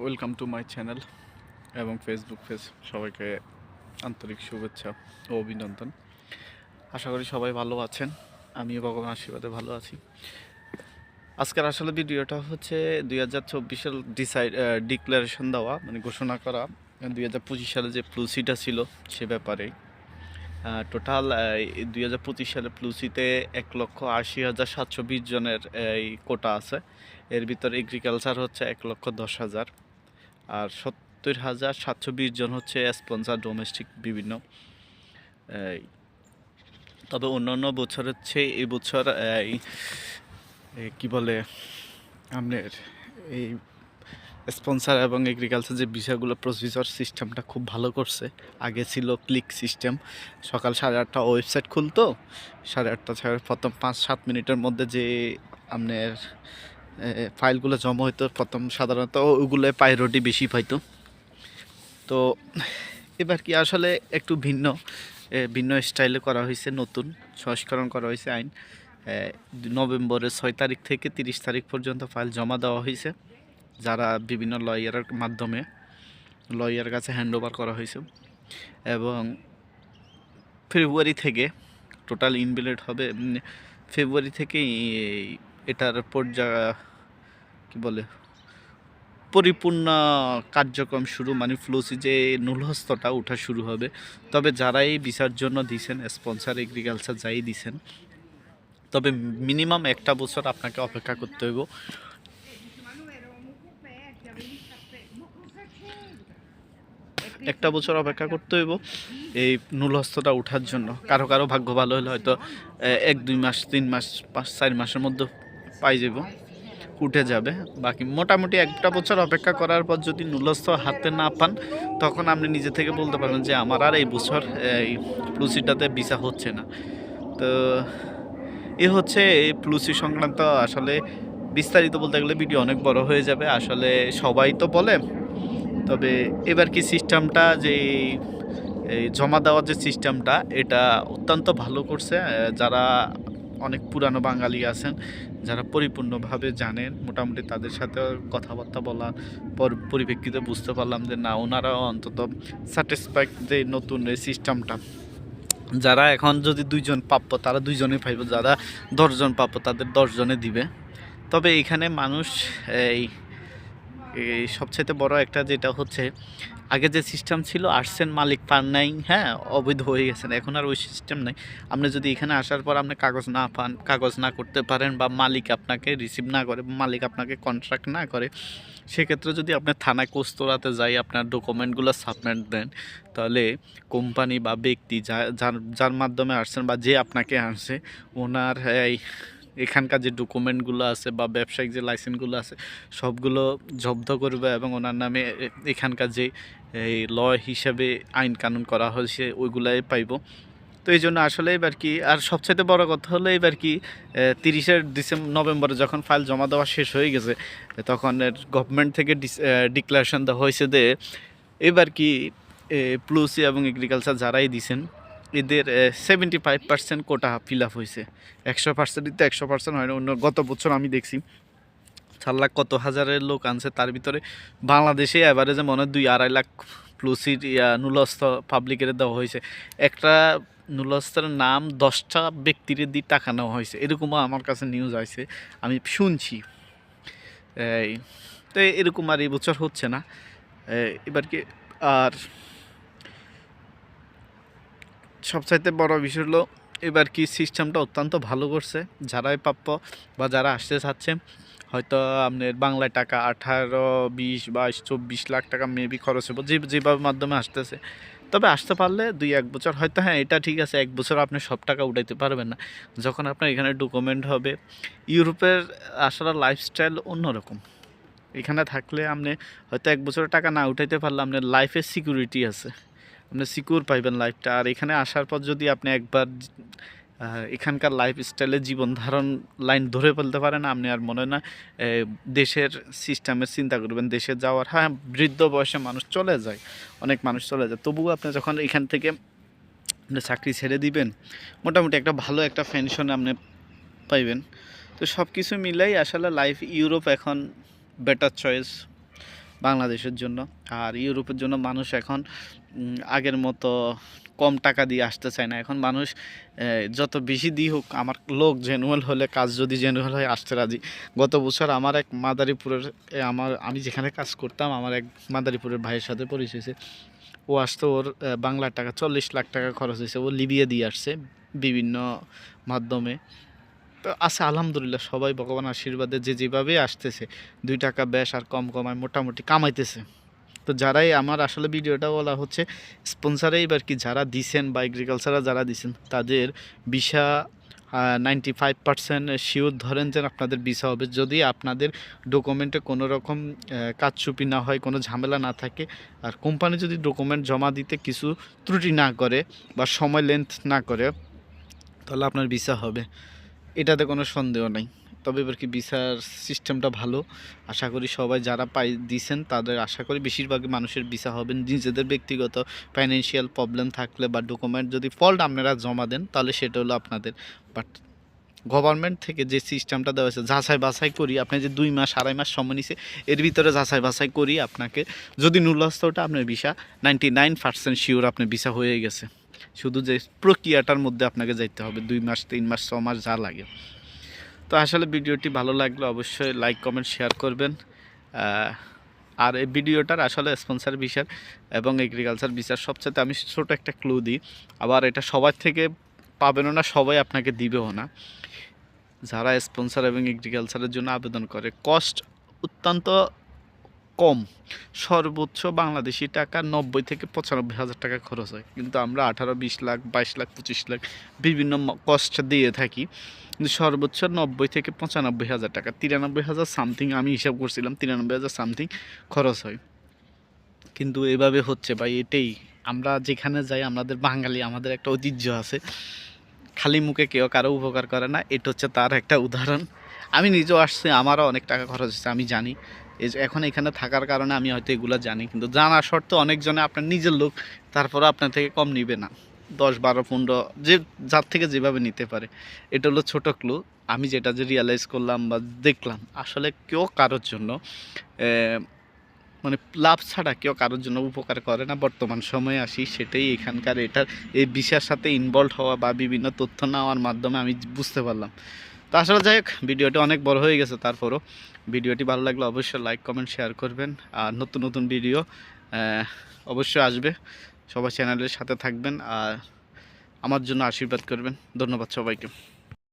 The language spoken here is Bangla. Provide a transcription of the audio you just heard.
ওয়েলকাম টু মাই চ্যানেল এবং ফেসবুক পেজ সবাইকে আন্তরিক শুভেচ্ছা ও অভিনন্দন। আশা করি সবাই ভালো আছেন। আমিও ভগবান আশীর্বাদে ভালো আছি। আজকের আসলে ভিডিওটা হচ্ছে দুই হাজার চব্বিশের ডিসাইড ডিক্লারেশন দেওয়া মানে ঘোষণা করা। দুই হাজার পঁচিশ সালে যে প্লুসিটা ছিল সে ব্যাপারে টোটাল দুই হাজার পঁচিশ সালে প্লুসিতে এক লক্ষ আশি হাজার সাতশো বিশ জনের, এই কোটা আছে। এর ভিতর এগ্রিকালচার হচ্ছে এক লক্ষ দশ হাজার। আর সত্তর হাজার সাতশো বিশ জন হচ্ছে স্পন্সার ডোমেস্টিক বিভিন্ন। তবে অন্যান্য বছর হচ্ছে, এই বছর কি বলে, আপনার, এই স্পন্সার এবং এগ্রিকালচার যে বিষয়গুলো প্রসিজার সিস্টেমটা খুব ভালো করছে। আগে ছিল ক্লিক সিস্টেম সকাল সাড়ে আটটা ওয়েবসাইট খুলতো, সাড়ে আটটা ছাড়া প্রথম পাঁচ সাত মিনিটের মধ্যে যে আপনার ফাইলগুলো জমা হইতো, প্রথম সাধারণত ওগুলো পাইরোটি বেশি পাইতো। তো এবার কি আসলে একটু ভিন্ন ভিন্ন স্টাইলে করা হয়েছে নতুন, সংস্করণ করা হয়েছে আইন। নভেম্বরের ছয় তারিখ থেকে তিরিশ তারিখ পর্যন্ত ফাইল জমা দেওয়া হয়েছে যারা বিভিন্ন লয়ারের মাধ্যমে লয়ার কাছে হ্যান্ড ওভার করা হয়েছে এবং ফেব্রুয়ারি থেকে টোটাল ইনভ্যালিড হবে ফেব্রুয়ারি থেকে এটার পর্যা, কি বলে, পরিপূর্ণ কার্যক্রম শুরু মানে ফ্লুসি যে নুলহস্তটা ওঠা শুরু হবে। তবে যারাই ভিসার জন্য দিছেন স্পন্সার এগ্রিকালচার যাই দিছেন, তবে মিনিমাম একটা বছর আপনাকে অপেক্ষা করতে হইব। একটা বছর অপেক্ষা করতে হইব এই নুলহস্তটা ওঠার জন্য। কারও কারও ভাগ্য ভালো হলে হয়তো এক, দুই মাস, তিন মাস, পাঁচ, চার মাসের মধ্যে পাই যাব উঠে যাবে। বাকি মোটামুটি একটা বছর অপেক্ষা করার পর যদি নুলস্থ হাতে না পান, তখন আপনি নিজে থেকে বলতে পারেন যে আমার আর এই বছর এই প্লুসিটাতে ভিসা হচ্ছে না। তো, এ হচ্ছে এই প্লুসি সংক্রান্ত আসলে বিস্তারিত বলতে গেলে ভিডিও অনেক বড় হয়ে যাবে। আসলে সবাই তো বলে তবে এবার কি সিস্টেমটা যে এই জমা দেওয়ার যে সিস্টেমটা, এটা অত্যন্ত ভালো করছে। যারা অনেক পুরানো বাঙালি আছেন, যারা পরিপূর্ণভাবে জানেন, মোটামুটি তাদের সাথে কথাবার্তা বলার পর পরিপ্রেক্ষিতে বুঝতে পারলাম যে না, ওনারাও অন্তত স্যাটিসফাইড যে নতুন এই সিস্টেমটা। যারা এখন যদি দুইজন প্রাপ্য, তারা দুইজনে পাইব, যারা দশজন প্রাপ্য, তাদের দশজনে দিবে। তবে এখানে মানুষ এই এই সবচেয়ে বড় একটা যেটা হচ্ছে, আগে যে সিস্টেম ছিল আসছেন মালিক পান নাই হ্যাঁ অবৈধ হয়ে গেছেন, এখন আর ওই সিস্টেম নাই। আপনি যদি এখানে আসার পর আপনি কাগজ না পান, কাগজ না করতে পারেন বা মালিক আপনাকে রিসিভ না করে, মালিক আপনাকে কন্ট্রাক্ট না করে, সেক্ষেত্রে যদি আপনি থানায় কোস্তরাতে যাই, আপনার ডকুমেন্টগুলো সাবমিট দেন, তাহলে কোম্পানি বা ব্যক্তি যা- যার যার মাধ্যমে আসছেন বা যে আপনাকে আনছে, ওনার এই এখানকার যে ডকুমেন্টগুলো আছে বা ব্যবসায়িক যে লাইসেন্সগুলো আছে, সবগুলো জব্দ করবে এবং ওনার নামে এখানকার যে এই ল হিসাবে আইন কানুন করা হয়েছে, ওইগুলাই পাইব। তো এই জন্য আসলে এবার কি, আর সবচাইতে বড় কথা হলো এবার কি তিরিশে ডিসেম্বর নভেম্বরে যখন ফাইল জমা দেওয়া শেষ হয়ে গেছে, তখন গভর্নমেন্ট থেকে ডিক্লারেশন দেওয়া হয়েছে যে, এবার কি প্লুসি এবং এগ্রিকালচার যারাই দিছেন এদের seventy five percent quota fill up হয়েছে একশো পার্সেন্টই তো একশো পার্সেন্ট হয় না, অন্য গত বছর আমি দেখছি। চার লাখ কত হাজারের লোক আনছে তার ভিতরে। বাংলাদেশে অ্যাভারেজে মনে হয় দুই আড়াই লাখ প্লুসির নুলস্থ পাবলিকের দেওয়া হয়েছে একটা নুলস্থের নাম দশটা ব্যক্তির দিয়ে টাকা নেওয়া হয়েছে এরকমও আমার কাছে নিউজ আছে আমি শুনছি। এই, তো এরকম আর এই বছর হচ্ছে না। এবার কি আর সবচাইতে বড় বিষয় হলো, এবার কি সিস্টেমটা অত্যন্ত ভালো করছে, যারাই প্রাপ্য বা যারা আসতে চাচ্ছে, হয়তো আপনার বাংলায় টাকা আঠারো, বিশ, বাইশ, চব্বিশ লাখ টাকা মেবি খরচ হবে যে, যেভাবে মাধ্যমে আসতেছে। তবে আসতে পারলে দুই, এক বছর, হয়তো হ্যাঁ এটা ঠিক আছে, এক বছর আপনি সব টাকা উঠাইতে পারবেন না। যখন আপনার এখানে ডকুমেন্ট হবে, ইউরোপের আসলে লাইফস্টাইল অন্যরকম। এখানে থাকলে আপনি হয়তো এক বছরের টাকা না উঠাইতে পারলে আপনার লাইফের সিকিউরিটি আছে। আপনি সিকিউর পাইবেন লাইফটা আর এখানে আসার পর যদি আপনি একবার এখানকার লাইফ স্টাইলে জীবন ধারণ লাইন ধরে ফেলতে পারেন, আপনি আর মনে না দেশের সিস্টেমের চিন্তা করবেন, দেশে যাওয়ার হ্যাঁ বৃদ্ধ বয়সে মানুষ চলে যায়, অনেক মানুষ চলে যায়। তবুও আপনি যখন এখান থেকে আপনি চাকরি ছেড়ে দিবেন, মোটামুটি একটা ভালো একটা পেনশন আপনি পাইবেন। তো সব কিছু মিলাই আসলে লাইফ ইউরোপ এখন বেটার চয়েস বাংলাদেশের জন্য। আর ইউরোপের জন্য মানুষ এখন আগের মতো কম টাকা দিয়ে আসতে চায় না। এখন মানুষ যত বেশি দিয়ে হোক, আমার লোক জেনুয়াল হলে, কাজ যদি জেনুয়াল হয়, আসতে রাজি। গত বছর আমার এক মাদারীপুরের আমার, আমি যেখানে কাজ করতাম, আমার এক মাদারীপুরের ভাইয়ের সাথে পরিচয় ও আসতো, ওর বাংলার টাকা, চল্লিশ লাখ টাকা খরচ হয়েছে। ও লিবিয়া দিয়ে আসছে বিভিন্ন মাধ্যমে। তো আছে আলহামদুলিল্লাহ সবাই ভগবান আশীর্বাদে যে যেভাবে আসতেছে দুই টাকা বেশ আর কম কমায় মোটামুটি কামাইতেছে। তো যারাই আমার আসলে ভিডিওটা বলা হচ্ছে স্পন্সারে এবার কি যারা দিছেন বা এগ্রিকালচারে যারা দিছেন তাদের visa ninety five percent sure ধরেন যে আপনাদের ভিসা হবে। যদি আপনাদের ডকুমেন্টে কোনো রকম আহ, কারচুপি না হয় কোনো ঝামেলা না থাকে আর কোম্পানি যদি ডকুমেন্ট জমা দিতে কিছু ত্রুটি না করে বা সময় লেন্থ না করে তাহলে আপনার ভিসা হবে। এটাতে কোনো সন্দেহ নাই। তবে এবার কি ভিসার সিস্টেমটা ভালো? আশা করি সবাই যারা পাই দিছেন, তাদের আশা করি বেশিরভাগই মানুষের ভিসা হবেন। নিজেদের ব্যক্তিগত ফাইন্যান্সিয়াল প্রবলেম থাকলে বা ডকুমেন্ট যদি ফল্ট আপনারা জমা দেন, তাহলে সেটা হলো আপনাদের। বাট গভর্নমেন্ট থেকে যে সিস্টেমটা দেওয়া হয়েছে, যাচাই বাছাই করি, আপনি যে দুই মাস, আড়াই মাস সময় নিছে, এর ভিতরে যাচাই বাছাই করি, আপনাকে যদি নুলস্তটা আপনার visa ninety nine percent sure আপনার ভিসা হয়ে গেছে। শুধু যে প্রক্রিয়াটার মধ্যে আপনাকে যাইতে হবে, দুই মাস, তিন মাস, ছ মাস যা লাগে। তো আসলে ভিডিওটি ভালো লাগলে অবশ্যই লাইক কমেন্ট শেয়ার করবেন। আর এই ভিডিওটার আসলে স্পন্সার বিচার এবং এগ্রিকালচার বিচার সবচেয়ে আমি ছোট একটা ক্লু দিই। আবার এটা সবার থেকে পাবেনও না, সবাই আপনাকে দিবেও না। যারা স্পন্সার এবং এগ্রিকালচারের জন্য আবেদন করে কস্ট অত্যন্ত কম। সর্বোচ্চ বাংলাদেশি টাকা নব্বই থেকে পঁচানব্বই হাজার টাকা খরচ হয়। কিন্তু আমরা আঠারো, বিশ লাখ, বাইশ লাখ, পঁচিশ লাখ বিভিন্ন কস্ট দিয়ে থাকি। কিন্তু সর্বোচ্চ নব্বই থেকে পঁচানব্বই হাজার টাকা, তিরানব্বই হাজার সামথিং আমি হিসাব করছিলাম, তিরানব্বই হাজার সামথিং খরচ হয়। কিন্তু এভাবে হচ্ছে ভাই, এটাই। আমরা যেখানে যাই, আমাদের বাঙালি, আমাদের একটা ঐতিহ্য আছে। খালি মুখে কেউ কারও উপকার করে না, এটা হচ্ছে তার একটা উদাহরণ। আমি নিজেও আসছি, আমারও অনেক টাকা খরচ হচ্ছে আমি জানি। এখন এখানে থাকার কারণে আমি হয়তো এগুলো জানি, কিন্তু জানা সত্ত্বেও অনেকজনে আপনার নিজের লোক তারপরে আপনার থেকে কম নিবে না। দশ, বারো, পনেরো, যে যার থেকে যেভাবে নিতে পারে। এটা হলো ছোটো ক্লু আমি যেটা যে রিয়ালাইজ করলাম বা দেখলাম, আসলে কেউ কারোর জন্য মানে লাভ ছাড়া কেউ কারোর জন্য উপকার করে না। বর্তমান সময়ে আসি সেটাই এখানকার এটার, এই বিষয়ের সাথে ইনভলভ হওয়া বা বিভিন্ন তথ্য নেওয়ার মাধ্যমে আমি বুঝতে পারলাম। তো আসলে যাই হোক, ভিডিওটি অনেক বড় হয়ে গেছে তারপরও। ভিডিওটি ভালো লাগলে অবশ্যই লাইক কমেন্ট শেয়ার করবেন। আর নতুন নতুন ভিডিও অবশ্যই আসবে। সবাই চ্যানেলের সাথে থাকবেন আর আমার জন্য আশীর্বাদ করবেন। ধন্যবাদ সবাইকে।